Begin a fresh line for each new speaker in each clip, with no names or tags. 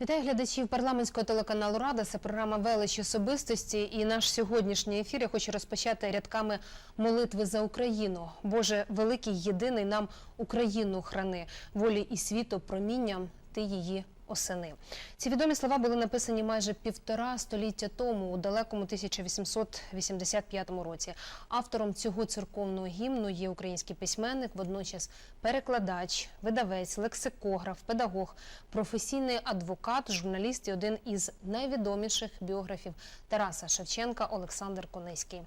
Вітаю глядачів парламентського телеканалу Рада. Це програма Велич особистості. І наш сьогоднішній ефір я хочу розпочати рядками молитви за Україну. Боже, великий єдиний нам Україну храни, волі і світу промінням ти її осени. Ці відомі слова були написані майже півтора століття тому, у далекому 1885 році. Автором цього церковного гімну є український письменник, водночас перекладач, видавець, лексикограф, педагог, професійний адвокат, журналіст і один із найвідоміших біографів Тараса Шевченка Олександр Конецький.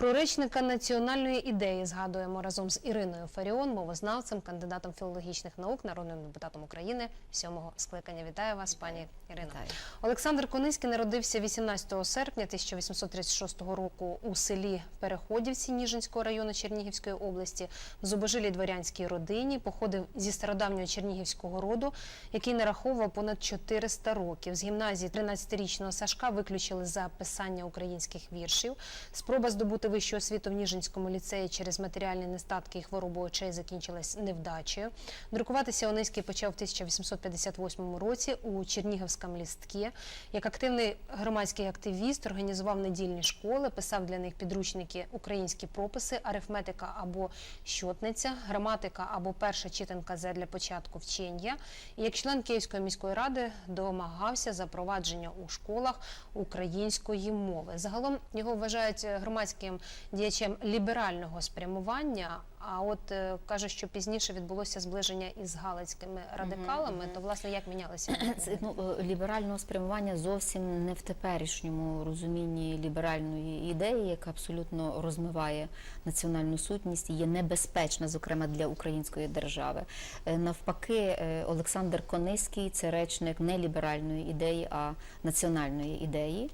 Про речника національної ідеї згадуємо разом з Іриною Фаріон, мовознавцем, кандидатом філологічних наук, народним депутатом України сьомого скликання. Вітаю вас, пані Ірино.
Вітаю.
Олександр Кониський народився 18 серпня 1836 року у селі Переходівці Ніжинського району Чернігівської області в зубожилій дворянській родині. Походив зі стародавнього чернігівського роду, який нараховував понад 400 років. З гімназії 13-річного Сашка виключили за писання українських віршів. Спроба здобути вищу освіту в Ніжинському ліцеї через матеріальні нестатки і хворобу очей закінчилась невдачею. Друкуватися Ониський почав в 1858 році у Чернігівському лісткі. Як активний громадський активіст організував недільні школи, писав для них підручники українські прописи, арифметика або щотниця, граматика або перша читанка для початку вчення. І як член Київської міської ради домагався запровадження у школах української мови. Загалом його вважають громадським діячем ліберального спрямування. А от е, каже, що пізніше відбулося зближення із галицькими радикалами. То власне як мінялися
ну, е, ліберального спрямування зовсім не в теперішньому розумінні ліберальної ідеї, яка абсолютно розмиває національну сутність і є небезпечна, зокрема для української держави. Е, Навпаки, Олександр Кониський це речник не ліберальної ідеї, а національної ідеї.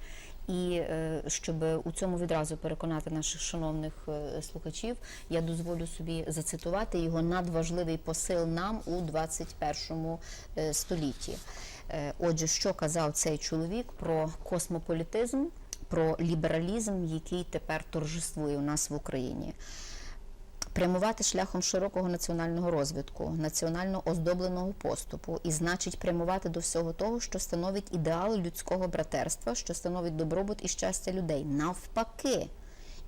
І е, щоб у цьому відразу переконати наших шановних е, слухачів, я дозволю собі зацитувати його надважливий посил нам у 21 е, столітті. Отже, що казав цей чоловік про космополітизм, про лібералізм, який тепер торжествує у нас в Україні. Прямувати шляхом широкого національного розвитку, національно оздобленого поступу, і значить прямувати до всього того, що становить ідеал людського братерства, що становить добробут і щастя людей. Навпаки,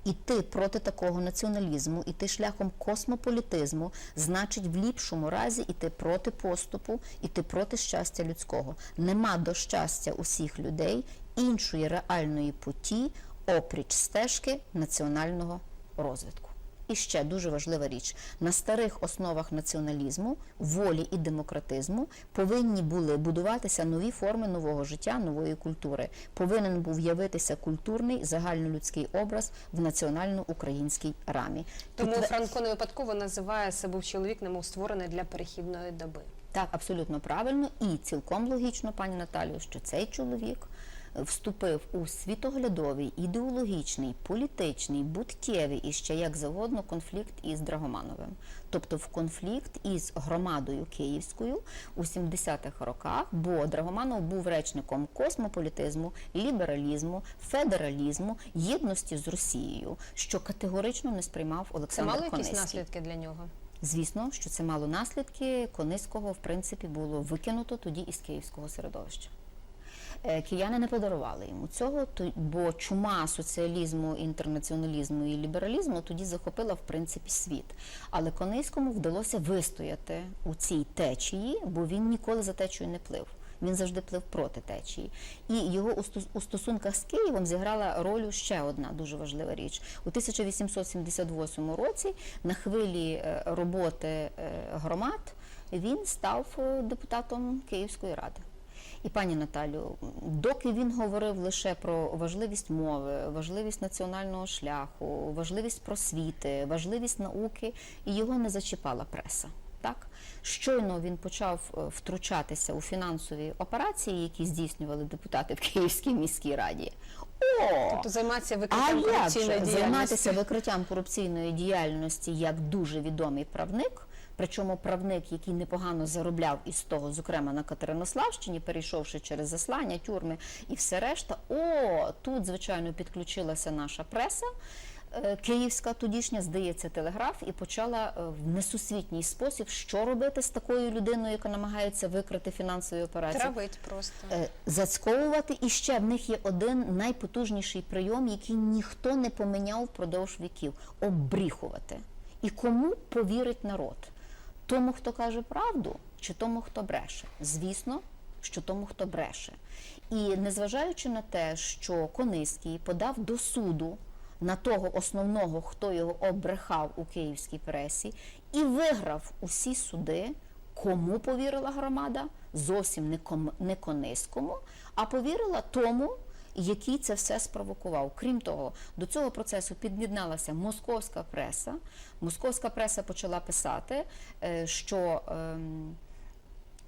іти проти такого націоналізму, іти шляхом космополітизму, значить в ліпшому разі іти проти поступу, іти проти щастя людського. Нема до щастя усіх людей іншої реальної путі, опріч стежки національного розвитку. І ще дуже важлива річ: на старих основах націоналізму, волі і демократизму повинні були будуватися нові форми нового життя, нової культури. Повинен був явитися культурний загальнолюдський образ в національно-українській рамі.
Тому
Підтвер-
Франко не випадково називає себе чоловік, немов створений для перехідної доби.
Так, абсолютно правильно і цілком логічно, пані Наталію, що цей чоловік вступив у світоглядовий, ідеологічний, політичний, буттєвий і ще як завгодно конфлікт із Драгомановим. Тобто в конфлікт із громадою київською у 70-х роках, бо Драгоманов був речником космополітизму, лібералізму, федералізму, єдності з Росією, що категорично не сприймав
Це
Олександр
мало якісь наслідки для нього?
Звісно, що це мало наслідки. Кониського, в принципі, було викинуто тоді із київського середовища. Е, Кияни не подарували йому цього, бо чума соціалізму, інтернаціоналізму і лібералізму тоді захопила в принципі світ. Але Кониському вдалося вистояти у цій течії, бо він ніколи за течією не плив. Він завжди плив проти течії. І його у стосунках з Києвом зіграла роль ще одна дуже важлива річ. У 1878 році на хвилі е, роботи е, громад він став депутатом Київської ради. І пані Наталю, доки він говорив лише про важливість мови, важливість національного шляху, важливість просвіти, важливість науки, і його не зачіпала преса. Так, щойно він почав е, втручатися у фінансові операції, які здійснювали депутати в Київській міській раді. О!
Тобто займатися
А
викриттям
як
корупційної
же
діяльності?
займатися викриттям корупційної діяльності як дуже відомий правник, причому правник, який непогано заробляв із того, зокрема на Катеринославщині, перейшовши через заслання, тюрми і все решта. О, тут, звичайно, підключилася наша преса. е, Київська тодішня, здається, телеграф, і почала е, в несусвітній спосіб, що робити з такою людиною, яка намагається викрити фінансові операції.
Травить просто.
Е, Зацьковувати і ще в них є один найпотужніший прийом, який ніхто не поміняв впродовж віків обріхувати. І кому повірить народ? Тому, хто каже правду, чи тому, хто бреше? Звісно, що тому, хто бреше. І незважаючи на те, що Кониський подав до суду на того основного, хто його обрехав у київській пресі, і виграв усі суди, кому повірила громада? Зовсім не, ком, не Кониському, а повірила тому, який це все спровокував. Крім того, до цього процесу під'єдналася московська преса. Московська преса почала писати, е, що ем,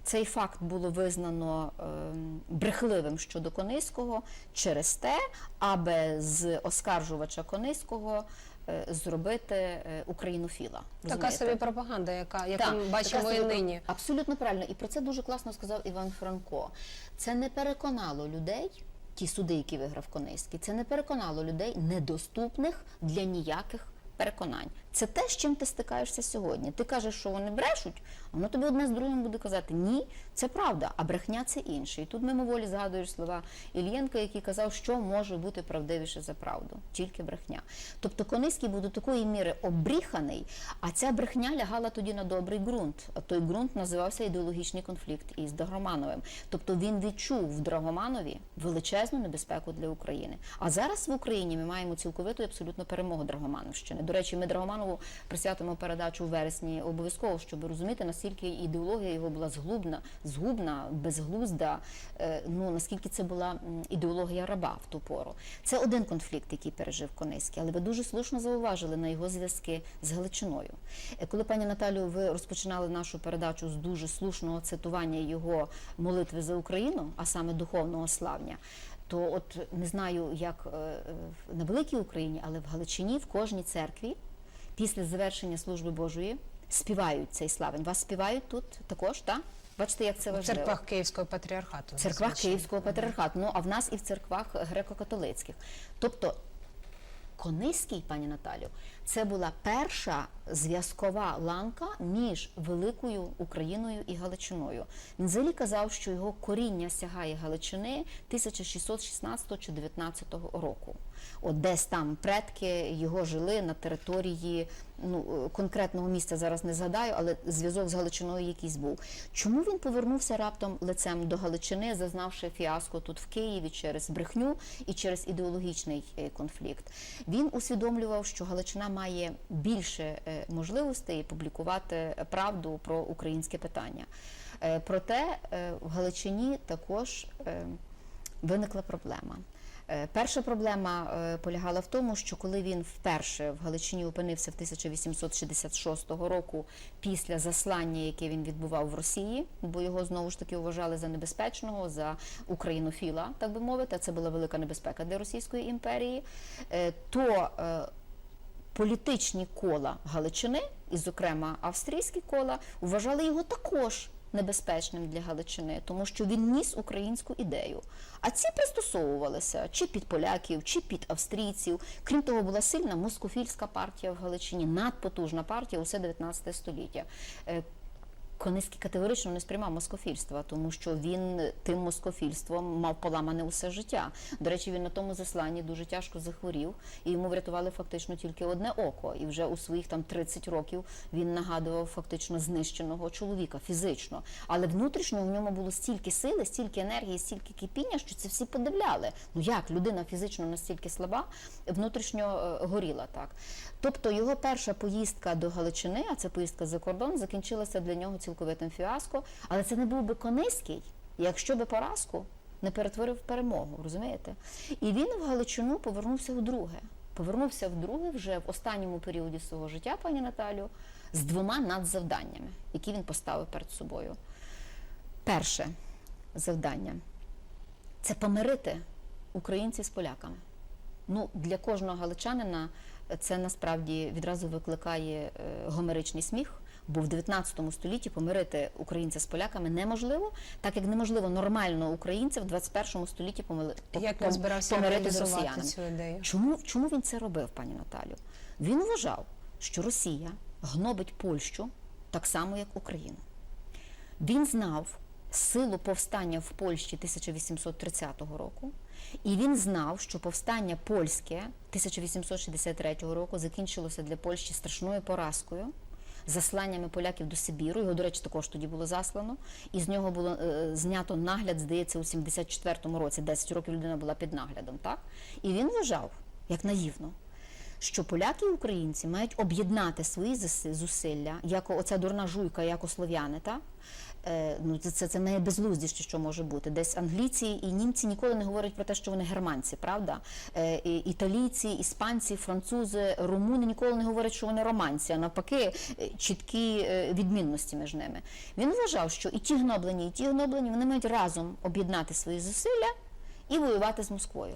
цей факт було визнано ем, брехливим щодо Кониського через те, аби з оскаржувача Кониського е, зробити е, українофіла.
Така
Розумієте?
собі пропаганда, яка, яку
Так,
ми бачимо і
собі-
нині.
Абсолютно правильно. І про це дуже класно сказав Іван Франко. Це не переконало людей, ті суди, які виграв Конейський, це не переконало людей недоступних для ніяких переконань. Це те, з чим ти стикаєшся сьогодні. Ти кажеш, що вони брешуть, а воно тобі одне з другим буде казати ні, це правда, а брехня це інше. І тут мимоволі згадуєш слова Ільєнка, який казав, що може бути правдивіше за правду, тільки брехня. Тобто Кониський був до такої міри обріханий, а ця брехня лягала тоді на добрий ґрунт. А той ґрунт називався ідеологічний конфлікт із Драгомановим. Тобто він відчув в Драгоманові величезну небезпеку для України. А зараз в Україні ми маємо цілковиту і абсолютну перемогу Драгомановщини. До речі, ми Драгоманову присвятимо передачу в вересні обов'язково, щоб розуміти, наскільки ідеологія його була зглубна, згубна, безглузда. е, Ну наскільки це була ідеологія раба в ту пору. Це один конфлікт, який пережив Кониський, але ви дуже слушно зауважили на його зв'язки з Галичиною. Е, Коли пані Наталю, ви розпочинали нашу передачу з дуже слушного цитування його молитви за Україну, а саме духовного славня. То от не знаю, як е, на великій Україні, але в Галичині в кожній церкві після завершення служби Божої співають цей славень. Вас співають тут також, так? Бачите, як це
В церквах Київського патріархату.
В церквах. Київського патріархату, ну а в нас і в церквах греко-католицьких. Тобто Кониський, пані Наталю, це була перша зв'язкова ланка між великою Україною і Галичиною. Він взагалі казав, що його коріння сягає Галичини 1616 чи 19 року. От десь там предки його жили на території ну, е, конкретного місця зараз не згадаю, але зв'язок з Галичиною якийсь був. Чому він повернувся раптом лицем до Галичини, зазнавши фіаско тут в Києві через брехню і через ідеологічний е, конфлікт? Він усвідомлював, що Галичина має більше е, можливостей публікувати правду про українське питання. Проте в Галичині також виникла проблема. Е, Перша проблема е, полягала в тому, що коли він вперше в Галичині опинився в 1866 року після заслання, яке він відбував в Росії, бо його знову ж таки вважали за небезпечного, за українофіла, так би мовити, а це була велика небезпека для Російської імперії, е, то політичні кола Галичини, і, зокрема, австрійські кола, вважали його також небезпечним для Галичини, тому що він ніс українську ідею. А ці пристосовувалися чи під поляків, чи під австрійців. Крім того, була сильна москофільська партія в Галичині, надпотужна партія усе 19 століття. Кониський категорично не сприймав москофільства, тому що він тим москофільством мав поламане усе життя. До речі, він на тому засланні дуже тяжко захворів, і йому врятували фактично тільки одне око. І вже у своїх там 30 років він нагадував фактично знищеного чоловіка фізично. Але внутрішньо в ньому було стільки сили, стільки енергії, стільки кипіння, що це всі подивляли. Ну як людина фізично настільки слаба, внутрішньо е, горіла так. Тобто його перша поїздка до Галичини, а це поїздка за кордон, закінчилася для нього цілковитим фіаско. Але це не був би Кониський, якщо би поразку не перетворив перемогу, розумієте? І він в Галичину повернувся вдруге. Повернувся вдруге вже в останньому періоді свого життя, пані Наталю, з двома надзавданнями, які він поставив перед собою. Перше завдання це помирити українців з поляками. Ну, для кожного галичанина це насправді відразу викликає е, гомеричний сміх, Бо в 19 столітті помирити українця з поляками неможливо, так як неможливо нормального українця в 21 столітті помили-
Як
пом- помирити з росіянами.
цю ідею?
Чому, чому він це робив, пані Наталю? Він вважав, що Росія гнобить Польщу так само, як Україну. Він знав силу повстання в Польщі 1830 року, і він знав, що повстання польське 1863 року закінчилося для Польщі страшною поразкою. Засланнями поляків до Сибіру, його, до речі, також тоді було заслано, і з нього було е, знято нагляд, здається, у 74-му році, 10 років людина була під наглядом, так? І він вважав, як наївно, що поляки і українці мають об'єднати свої зусилля, як оця дурна жуйка, як слов'яни, так? Е, ну, це, це, це найбезглуздіше, що може бути. Десь англійці і німці ніколи не говорять про те, що вони германці, правда? Е, і, італійці, іспанці, французи, румуни ніколи не говорять, що вони романці, а навпаки, е, чіткі відмінності між ними. Він вважав, що і ті гноблені, і ті гноблені вони мають разом об'єднати свої зусилля і воювати з Москвою.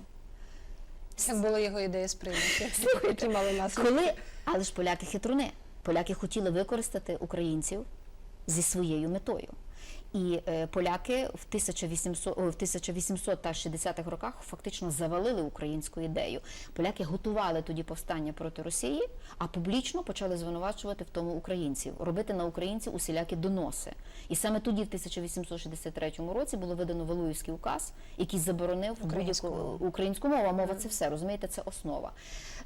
Як було його ідея сприйняти? Які мали наслідки?
Коли, але ж поляки хитруни. Поляки хотіли використати українців зі своєю метою. І е, поляки в 1800, о, в 1800 та 60-х роках фактично завалили українську ідею. Поляки готували тоді повстання проти Росії, а публічно почали звинувачувати в тому українців, робити на українців усілякі доноси. І саме тоді, в 1863 році, було видано Валуївський указ, який заборонив
Українську
українську мову, а мова це все, розумієте, це основа.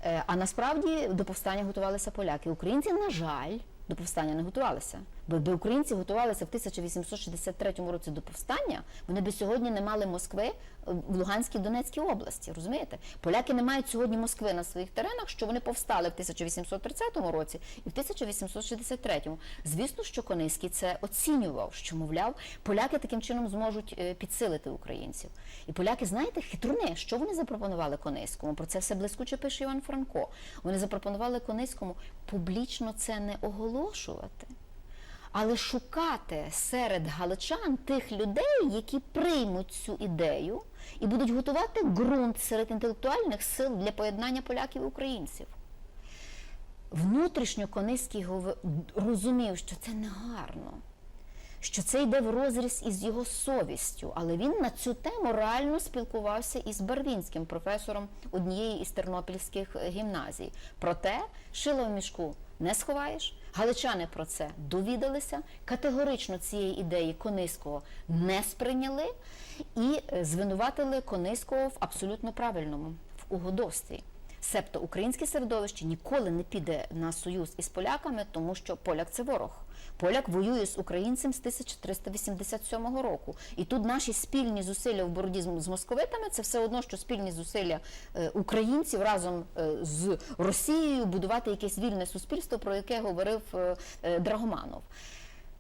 Е, А насправді до повстання готувалися поляки. Українці, на жаль, до повстання не готувалися. Бо якби українці готувалися в 1863 році до повстання, вони би сьогодні не мали Москви е, в Луганській Донецькій області. Розумієте? Поляки не мають сьогодні Москви на своїх теренах, що вони повстали в 1830 році і в 1863. Звісно, що Кониський це оцінював, що мовляв, поляки таким чином зможуть е, підсилити українців. І поляки, знаєте, хитруни, що вони запропонували Кониському? Про це все блискуче пише Іван Франко. Вони запропонували Кониському публічно це не оголошувати. Але шукати серед галичан тих людей, які приймуть цю ідею і будуть готувати ґрунт серед інтелектуальних сил для поєднання поляків і українців. Внутрішньо Кониський розумів, що це негарно, що це йде в розріз із його совістю, але він на цю тему реально спілкувався із Барвінським, професором однієї із тернопільських гімназій. Проте шило в мішку не сховаєш. Галичани про це довідалися, категорично цієї ідеї Кониського не сприйняли і е, звинуватили Кониського в абсолютно правильному в угодовстві. Себто українське середовище ніколи не піде на союз із поляками, тому що поляк це ворог. Поляк воює з українцем з 1387 року. І тут наші спільні зусилля в боротьбі з- московитами це все одно, що спільні зусилля е, українців разом е, з Росією будувати якесь вільне суспільство, про яке говорив е, Драгоманов.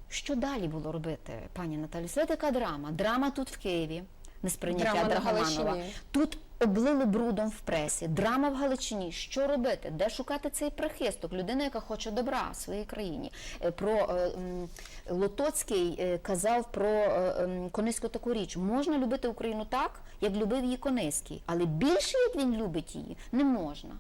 Що далі було робити, пані Наталі? Це така драма. Драма тут в Києві, несприйняття Драгоманова. Тут облили брудом в пресі. Драма в Галичині. Що робити? Де шукати цей прихисток? Людина, яка хоче добра своїй країні. Е, Про е, Лотоцький е, казав про Кониську таку річ. Можна любити Україну так, як любив її Кониський, але більше, як він любить її, не можна.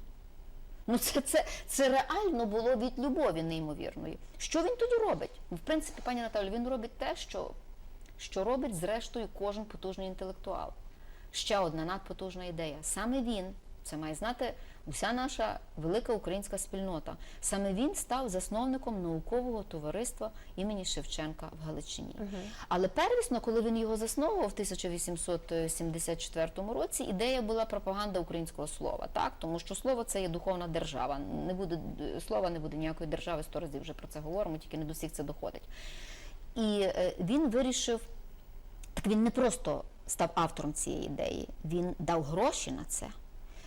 Ну, це, це, це реально було від любові неймовірної. Що він тоді робить? Ну, В принципі, пані Наталю, він робить те, що, що робить зрештою кожен потужний інтелектуал. Ще одна надпотужна ідея. Саме він, це має знати уся наша велика українська спільнота. Саме він став засновником наукового товариства імені Шевченка в Галичині. Але первісно, коли він його засновував в 1874 році, ідея була пропаганда українського слова, так тому що слово це є духовна держава. Не буде слова, не буде ніякої держави. Сто разів вже про це говоримо, тільки не до всіх це доходить. І е, він вирішив так він не просто став автором цієї ідеї, він дав гроші на це.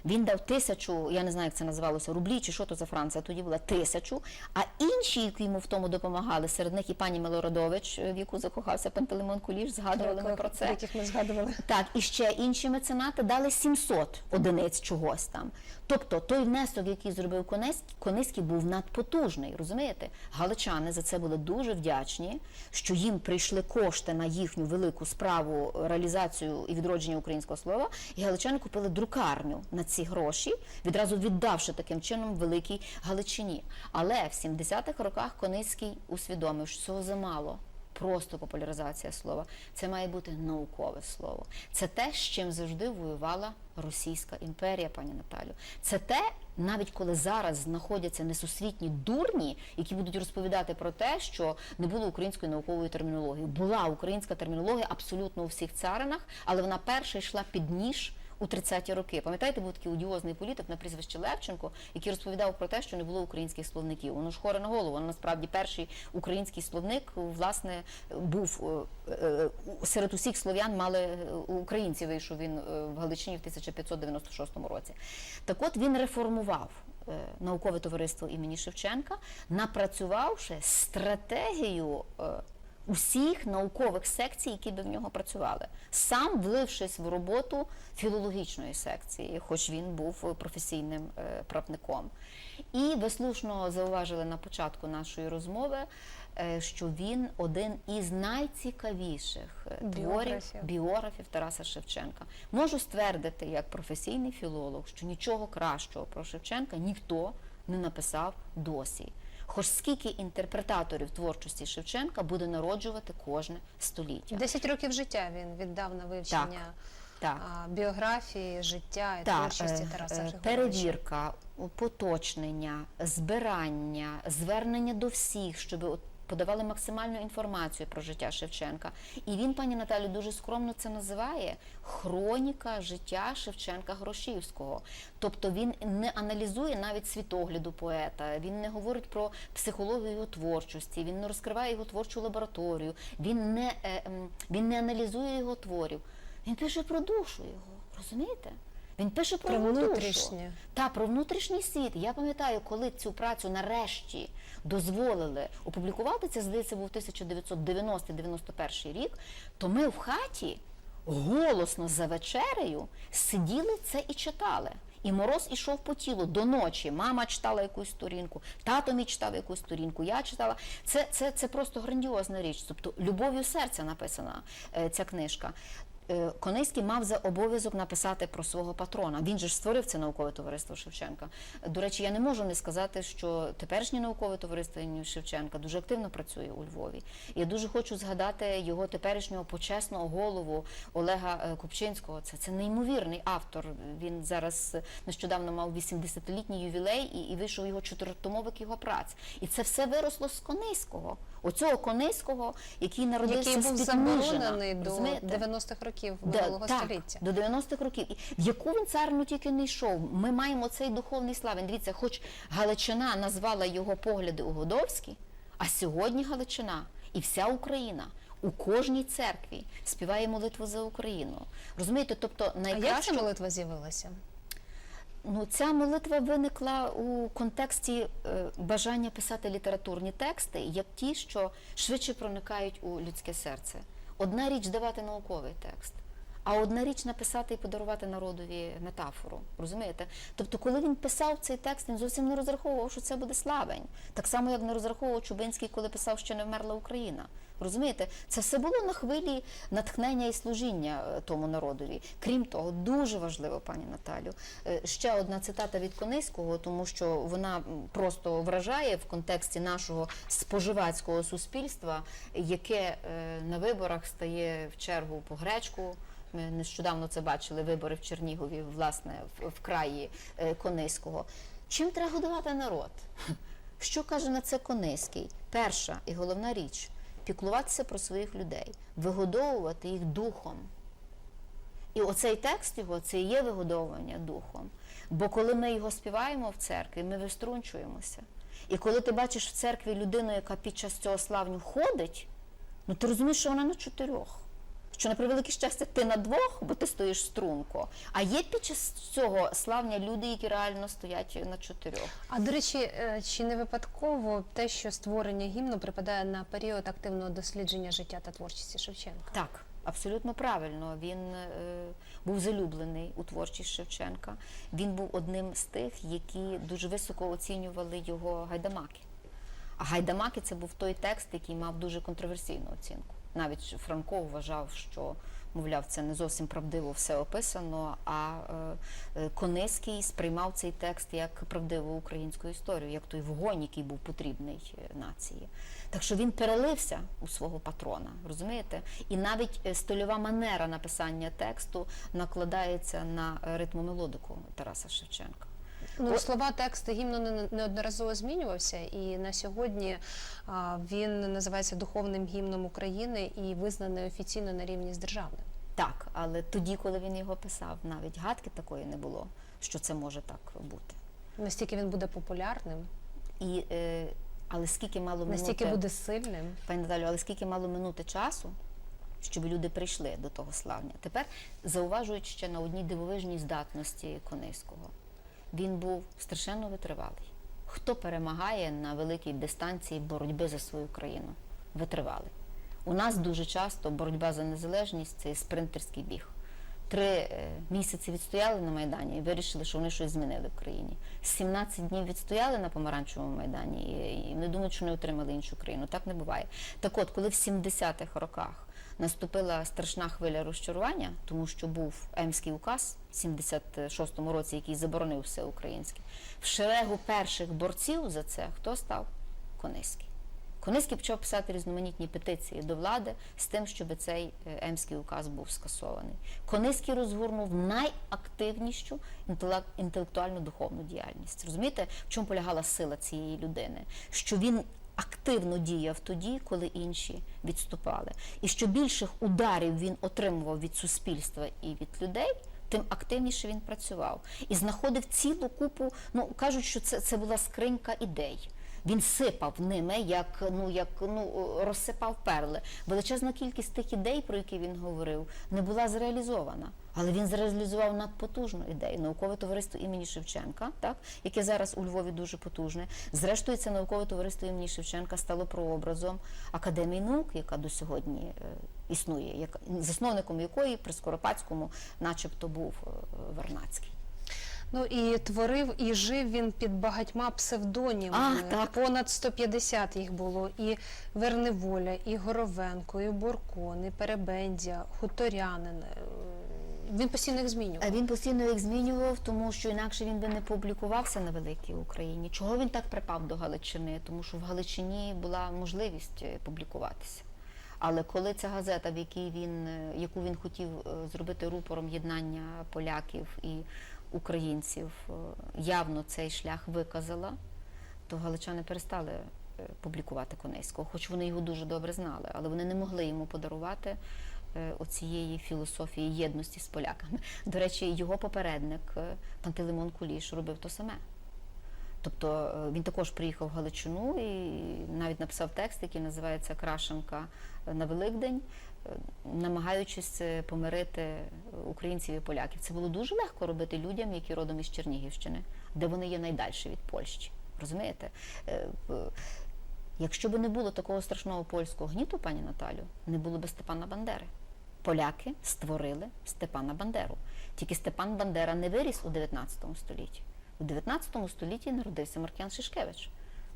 Він дав тисячу, я не знаю, як це називалося, рублі чи що то за Франція, тоді була тисячу. А інші, які йому в тому допомагали, серед них і пані Милородович, в яку закохався Пантелеймон Куліш, згадували ми про це.
яких ми згадували.
Так, і ще інші меценати дали 700 одиниць чогось там. Тобто той внесок, який зробив Конеський, Кониський, був надпотужний, розумієте? Галичани за це були дуже вдячні, що їм прийшли кошти на їхню велику справу, реалізацію і відродження українського слова, і галичани купили друкарню на ці гроші, відразу віддавши таким чином великій Галичині. Але в 70-х роках Коницький усвідомив, що цього замало. Просто популяризація слова. Це має бути наукове слово. Це те, з чим завжди воювала Російська імперія, пані Наталю. Це те, навіть коли зараз знаходяться несусвітні дурні, які будуть розповідати про те, що не було української наукової термінології. Була українська термінологія абсолютно у всіх царинах, але вона перша йшла під ніж у 30-ті роки. Пам'ятаєте, був такий одіозний політик на прізвище Левченко, який розповідав про те, що не було українських словників. Воно ж хоре на голову. Воно насправді перший український словник, власне, був е, е, серед усіх слов'ян мали е, українці. Вийшов він в Галичині в 1596 році. Так от він реформував. Наукове товариство імені Шевченка, напрацювавши стратегію усіх наукових секцій, які в нього працювали, сам влившись в роботу філологічної секції, хоч він був професійним е, правником. І ви слушно зауважили на початку нашої розмови, е, що він один із найцікавіших е, творів
біографів
Тараса Шевченка. Можу ствердити, як професійний філолог, що нічого кращого про Шевченка ніхто не написав досі. Хоч скільки інтерпретаторів творчості Шевченка буде народжувати кожне століття.
10 років життя він віддав на вивчення
Так.
Так. біографії, життя і
Так,
творчості
е,
Тараса
е,
Григоровича.
перевірка, поточнення, збирання, звернення до всіх, щоб от подавали максимальну інформацію про життя Шевченка. І він, пані Наталі, дуже скромно це називає хроніка життя Шевченка Грошівського. Тобто він не аналізує навіть світогляду поета, він не говорить про психологію його творчості, він не розкриває його творчу лабораторію, він не, е, ем, він не аналізує його творів. Він пише про душу його, розумієте? Він пише про,
Про внутрішнє.
Та про внутрішній світ. Я пам'ятаю, коли цю працю нарешті дозволили опублікувати, це здається був 1990-91 рік, то ми в хаті голосно за вечерею сиділи це і читали. І мороз ішов по тілу до ночі. Мама читала якусь сторінку, тато мій читав якусь сторінку, я читала. Це, це, це просто грандіозна річ. Тобто любов'ю серця написана е, ця книжка. Е, Кониський мав за обов'язок написати про свого патрона. Він же ж створив це наукове товариство Шевченка. До речі, я не можу не сказати, що теперішнє наукове товариство Шевченка дуже активно працює у Львові. Я дуже хочу згадати його теперішнього почесного голову Олега е, Купчинського. Це, це неймовірний автор. Він зараз нещодавно мав 80-літній ювілей і, і вийшов його чотиритомовик його праць. І це все виросло з Кониського. Оцього Кониського, який народився
який був заборонений до
розумієте?
90-х років
Да,
минулого
так,
століття.
До 90-х років. І В яку він царину тільки не йшов. Ми маємо цей духовний славен. Дивіться, хоч Галичина назвала його погляди угодовські, а сьогодні Галичина і вся Україна у кожній церкві співає молитву за Україну. Розумієте, тобто
А як ця молитва з'явилася?
Ну, ця молитва виникла у контексті е, бажання писати літературні тексти, як ті, що швидше проникають у людське серце. Одна річ давати науковий текст, а одна річ написати і подарувати народові метафору. Розумієте? Тобто, коли він писав цей текст, він зовсім не розраховував, що це буде славень. Так само, як не розраховував Чубинський, коли писав, що не вмерла Україна. Розумієте, це все було на хвилі натхнення і служіння е, тому народові. Крім того, дуже важливо, пані Наталю, е, ще одна цитата від Кониського, тому що вона просто вражає в контексті нашого споживацького суспільства, яке е, на виборах стає в чергу по гречку. Ми нещодавно це бачили вибори в Чернігові, власне, в, краї Кониського. Чим треба годувати народ? Що каже на це Кониський? Перша і головна річ піклуватися про своїх людей, вигодовувати їх духом. І оцей текст його це і є вигодовування духом. Бо коли ми його співаємо в церкві, ми виструнчуємося. І коли ти бачиш в церкві людину, яка під час цього славню ходить, ну ти розумієш, що вона на чотирьох. Що на превелике щастя ти на двох, бо ти стоїш струнко. А є під час цього славня люди, які реально стоять на чотирьох.
А до речі, е, чи не випадково те, що створення гімну припадає на період активного дослідження життя та творчості Шевченка?
Так, абсолютно правильно. Він е, був залюблений у творчість Шевченка. Він був одним з тих, які дуже високо оцінювали його гайдамаки. А гайдамаки це був той текст, який мав дуже контроверсійну оцінку. Навіть Франко вважав, що мовляв, це не зовсім правдиво все описано. А е, е, сприймав цей текст як правдиву українську історію, як той вогонь, який був потрібний е, нації. Так що він перелився у свого патрона, розумієте? І навіть е, стильова манера написання тексту накладається на е, ритмомелодику Тараса Шевченка.
Ну, слова тексту гімну не- неодноразово змінювався, і на сьогодні він називається духовним гімном України і визнаний офіційно на рівні з державним.
Так, але тоді, коли він його писав, навіть гадки такої не було, що це може так бути.
Настільки він буде популярним,
І, е, але скільки мало
настільки
минути,
буде сильним.
пані Наталю, але скільки мало минути часу, щоб люди прийшли до того славня. Тепер зауважують ще на одній дивовижній здатності Кониського. Він був страшенно витривалий. Хто перемагає на великій дистанції боротьби за свою країну? Витривалий. У нас дуже часто боротьба за незалежність це спринтерський біг. Три е, місяці відстояли на Майдані і вирішили, що вони щось змінили в країні. 17 днів відстояли на помаранчевому майдані і, не думають, що не отримали іншу країну. Так не буває. Так от, коли в 70-х роках наступила страшна хвиля розчарування, тому що був Емський указ в 76-му році, який заборонив все українське, в шерегу перших борців за це хто став? Кониський. Кониський почав писати різноманітні петиції до влади з тим, щоб цей е, емський указ був скасований. Кониський розгорнув найактивнішу інтелек- інтелектуально-духовну діяльність. Розумієте, в чому полягала сила цієї людини? Що він активно діяв тоді, коли інші відступали. І що більших ударів він отримував від суспільства і від людей. Тим активніше він працював і знаходив цілу купу. Ну кажуть, що це, це була скринька ідей. Він сипав ними, як ну як ну розсипав перли. Величезна кількість тих ідей, про які він говорив, не була зреалізована. Але він зреалізував надпотужну ідею. Наукове товариство імені Шевченка, так яке зараз у Львові дуже потужне. Зрештою, це наукове товариство імені Шевченка стало прообразом академії наук, яка до сьогодні е, існує, як засновником якої при Скоропадському, начебто, був е, Вернацький.
Ну і творив і жив він під багатьма псевдонімами.
А, так.
Понад 150 їх було. І Верневоля, і Горовенко, і Буркон, і Перебендя, Хуторянин. Е, Він постійно їх змінював.
А він постійно їх змінював, тому що інакше він би не публікувався на великій Україні. Чого він так припав до Галичини? Тому що в Галичині була можливість е, публікуватися. Але коли ця газета, в якій він, е, яку він хотів е, зробити рупором єднання поляків і українців, е, явно цей шлях виказала, то галичани перестали е, публікувати Конейського, хоч вони його дуже добре знали, але вони не могли йому подарувати е, оцієї філософії єдності з поляками. До речі, його попередник е, Пантелеймон Куліш робив то саме. Тобто е, він також приїхав в Галичину і навіть написав текст, який називається Крашенка на Великдень, е, намагаючись е, помирити українців і поляків. Це було дуже легко робити людям, які родом із Чернігівщини, де вони є найдальше від Польщі. Розумієте? Е, Якщо б не було такого страшного польського гніту, пані Наталю, не було б Степана Бандери. Поляки створили Степана Бандеру. Тільки Степан Бандера не виріс у 19 столітті. У 19 столітті народився Маркіян Шишкевич.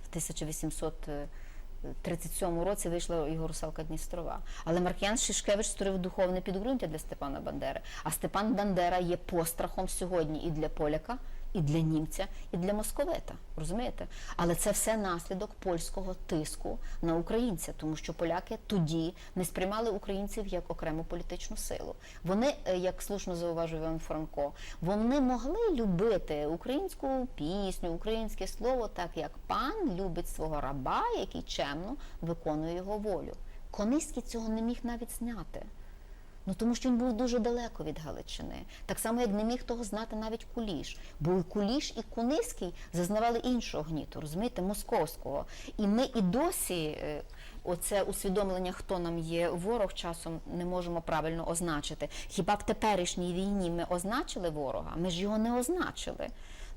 В 1837 році вийшла його русалка Дністрова. Але Маркіян Шишкевич створив духовне підґрунтя для Степана Бандери. А Степан Бандера є пострахом сьогодні і для поляка, і для німця, і для московита. Розумієте? Але це все наслідок польського тиску на українця, тому що поляки тоді не сприймали українців як окрему політичну силу. Вони, е, як слушно зауважив Іван Франко, вони могли любити українську пісню, українське слово, так як пан любить свого раба, який чемно виконує його волю. Кониський цього не міг навіть зняти. Ну тому що він був дуже далеко від Галичини. Так само, як не міг того знати навіть Куліш. Бо і Куліш, і Куниський зазнавали іншого гніту, розумієте, московського. І ми і досі е, оце усвідомлення, хто нам є ворог, часом не можемо правильно означити. Хіба в теперішній війні ми означили ворога? Ми ж його не означили.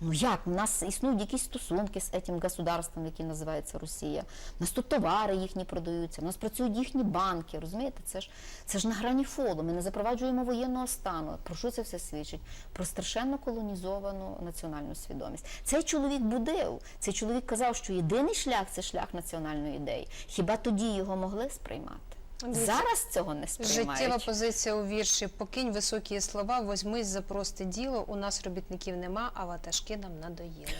Ну як? У нас існують якісь стосунки з цим государством, яке називається Росія. У нас тут товари їхні продаються, у нас працюють їхні банки. Розумієте, це ж це ж на грані фолу. Ми не запроваджуємо воєнного стану. Про що це все свідчить? Про страшенно колонізовану національну свідомість. Цей чоловік будив. Цей чоловік казав, що єдиний шлях це шлях національної ідеї. Хіба тоді його могли сприймати? Зараз цього не сприймають.
Життєва позиція у вірші Покинь високі слова, возьмись за просте діло. У нас робітників нема, а ватажки нам надоїли.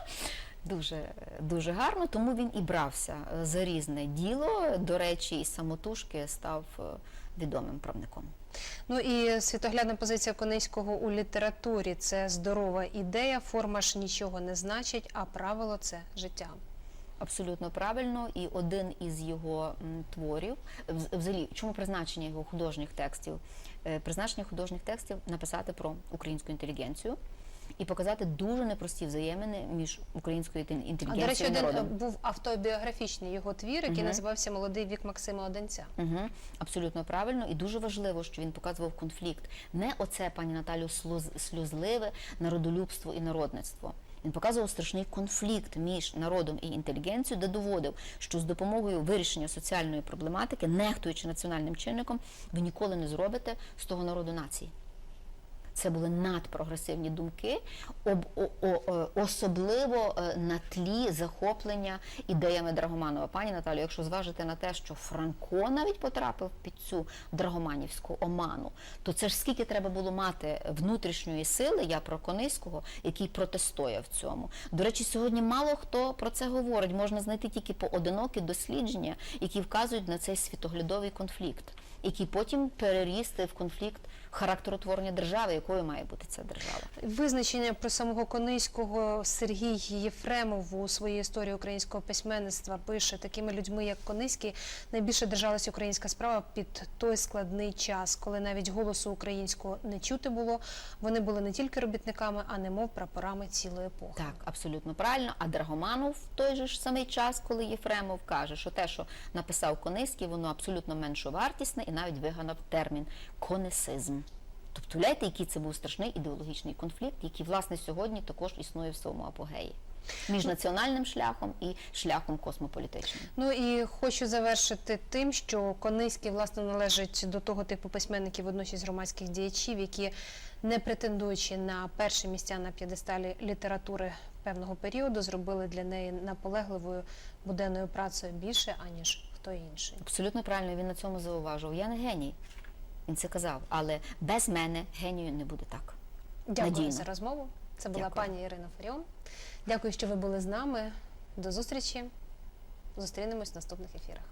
Дуже дуже гарно, тому він і брався за різне діло. До речі, із самотужки став е, відомим правником.
Ну і світоглядна позиція Конейського у літературі це здорова ідея. Форма ж нічого не значить, а правило це життя.
Абсолютно правильно, і один із його творів, взагалі, чому призначення його художніх текстів? Е, Призначення художніх текстів написати про українську інтелігенцію і показати дуже непрості взаємини між українською інтелігенцією
до речі,
і
один е,
народом.
був автобіографічний його твір, який
Мгм.
називався Молодий вік Максима Одинця.
Угу, абсолютно правильно, і дуже важливо, що він показував конфлікт. Не оце, пані Наталю, сльозливе народолюбство і народництво. Він показував страшний конфлікт між народом і інтелігенцією, де доводив, що з допомогою вирішення соціальної проблематики, нехтуючи національним чинником, ви ніколи не зробите з того народу нації. Це були надпрогресивні думки, об, о, о, особливо е, на тлі захоплення ідеями Драгоманова. Пані Наталю, якщо зважити на те, що Франко навіть потрапив під цю драгоманівську оману, то це ж скільки треба було мати внутрішньої сили, я про Кониського, який протистояв цьому. До речі, сьогодні мало хто про це говорить. Можна знайти тільки поодинокі дослідження, які вказують на цей світоглядовий конфлікт, який потім переріс в конфлікт характеротворення держави, якою має бути ця держава.
Визначення про самого Конийського Сергій Єфремов у своїй історії українського письменництва пише такими людьми, як Конийський, найбільше держалась українська справа під той складний час, коли навіть голосу українського не чути було. Вони були не тільки робітниками, а немов прапорами цілої епохи.
Так, абсолютно правильно. А Драгоманов в той же ж самий час, коли Єфремов каже, що те, що написав Кониський, воно абсолютно меншовартісне і навіть вигадав термін конесизм. Тобто, уявляєте, який це був страшний ідеологічний конфлікт, який власне сьогодні також існує в своєму апогеї між національним шляхом і шляхом космополітичним.
Ну і хочу завершити тим, що Конийський власне належить до того типу письменників, водночас громадських діячів, які не претендуючи на перші місця на п'єдесталі літератури певного періоду, зробили для неї наполегливою буденною працею більше аніж хто інший.
Абсолютно правильно він на цьому зауважив. Я не геній. Він це казав, але без мене генію не буде так.
Дякую
Надійно.
за розмову. Це була
Дякую.
пані Ірина Фаріон. Дякую, що ви були з нами. До зустрічі. Зустрінемось в наступних ефірах.